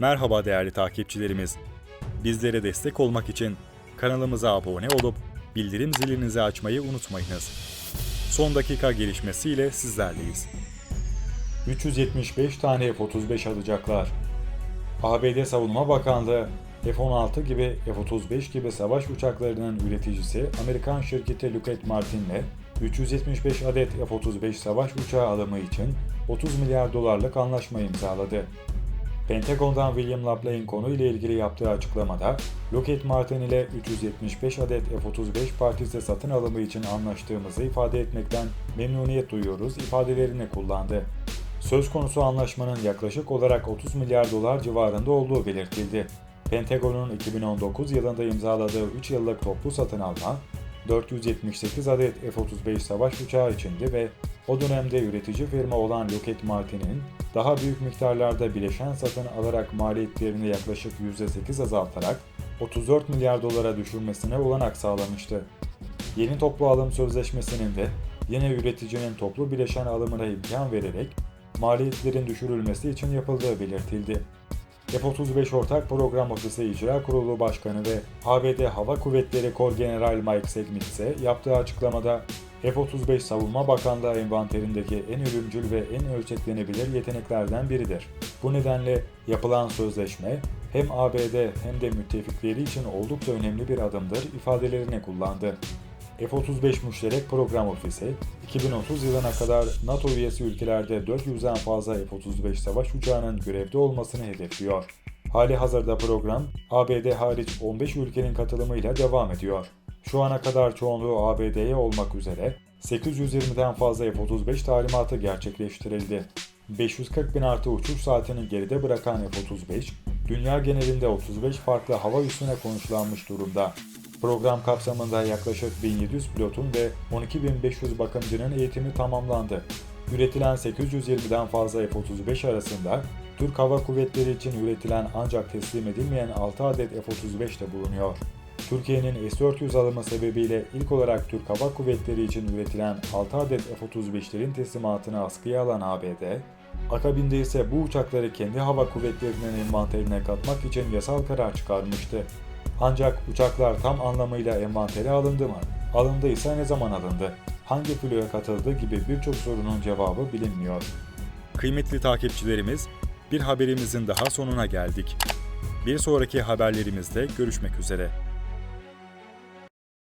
Merhaba değerli takipçilerimiz. Bizlere destek olmak için kanalımıza abone olup bildirim zilinizi açmayı unutmayınız. Son dakika gelişmesiyle sizlerleyiz. 375 tane F-35 alacaklar. ABD Savunma Bakanlığı F-16 gibi F-35 gibi savaş uçaklarının üreticisi Amerikan şirketi Lockheed Martin'le 375 adet F-35 savaş uçağı alımı için 30 milyar dolarlık anlaşma imzaladı. Pentagon'dan William Lapley'in konuyla ilgili yaptığı açıklamada, Lockheed Martin ile 375 adet F-35 partisi satın alımı için anlaştığımızı ifade etmekten memnuniyet duyuyoruz ifadelerini kullandı. Söz konusu anlaşmanın yaklaşık olarak 30 milyar dolar civarında olduğu belirtildi. Pentagon'un 2019 yılında imzaladığı 3 yıllık toplu satın alma, 478 adet F-35 savaş uçağı içindi ve o dönemde üretici firma olan Lockheed Martin'in daha büyük miktarlarda bileşen satın alarak maliyetlerini yaklaşık %8 azaltarak 34 milyar dolara düşürmesine olanak sağlamıştı. Yeni toplu alım sözleşmesinin de yine üreticinin toplu bileşen alımına imkan vererek maliyetlerin düşürülmesi için yapıldığı belirtildi. F-35 Ortak Program Ofisi İcra Kurulu Başkanı ve ABD Hava Kuvvetleri Kor General Mike Segmit ise yaptığı açıklamada F-35 Savunma Bakanlığı envanterindeki en ölümcül ve en ölçeklenebilir yeteneklerden biridir. Bu nedenle yapılan sözleşme hem ABD hem de müttefikleri için oldukça önemli bir adımdır ifadelerini kullandı. F-35 Müşterek Program Ofisi, 2030 yılına kadar NATO üyesi ülkelerde 400'den fazla F-35 savaş uçağının görevde olmasını hedefliyor. Hali hazırda program, ABD hariç 15 ülkenin katılımıyla devam ediyor. Şu ana kadar çoğunluğu ABD'ye olmak üzere 820'den fazla F-35 talimatı gerçekleştirildi. 540 bin artı uçuş saatini geride bırakan F-35, dünya genelinde 35 farklı hava üssüne konuşlanmış durumda. Program kapsamında yaklaşık 1700 pilotun ve 12.500 bakımcının eğitimi tamamlandı. Üretilen 820'den fazla F-35 arasında Türk Hava Kuvvetleri için üretilen ancak teslim edilmeyen 6 adet F-35 de bulunuyor. Türkiye'nin S-400 alımı sebebiyle ilk olarak Türk Hava Kuvvetleri için üretilen 6 adet F-35'lerin teslimatını askıya alan ABD, akabinde ise bu uçakları kendi hava kuvvetlerinin envanterine katmak için yasal karar çıkarmıştı. Ancak uçaklar tam anlamıyla envantere alındı mı? Alındıysa ne zaman alındı? Hangi filoya katıldı gibi birçok sorunun cevabı bilinmiyor. Kıymetli takipçilerimiz, bir haberimizin daha sonuna geldik. Bir sonraki haberlerimizde görüşmek üzere.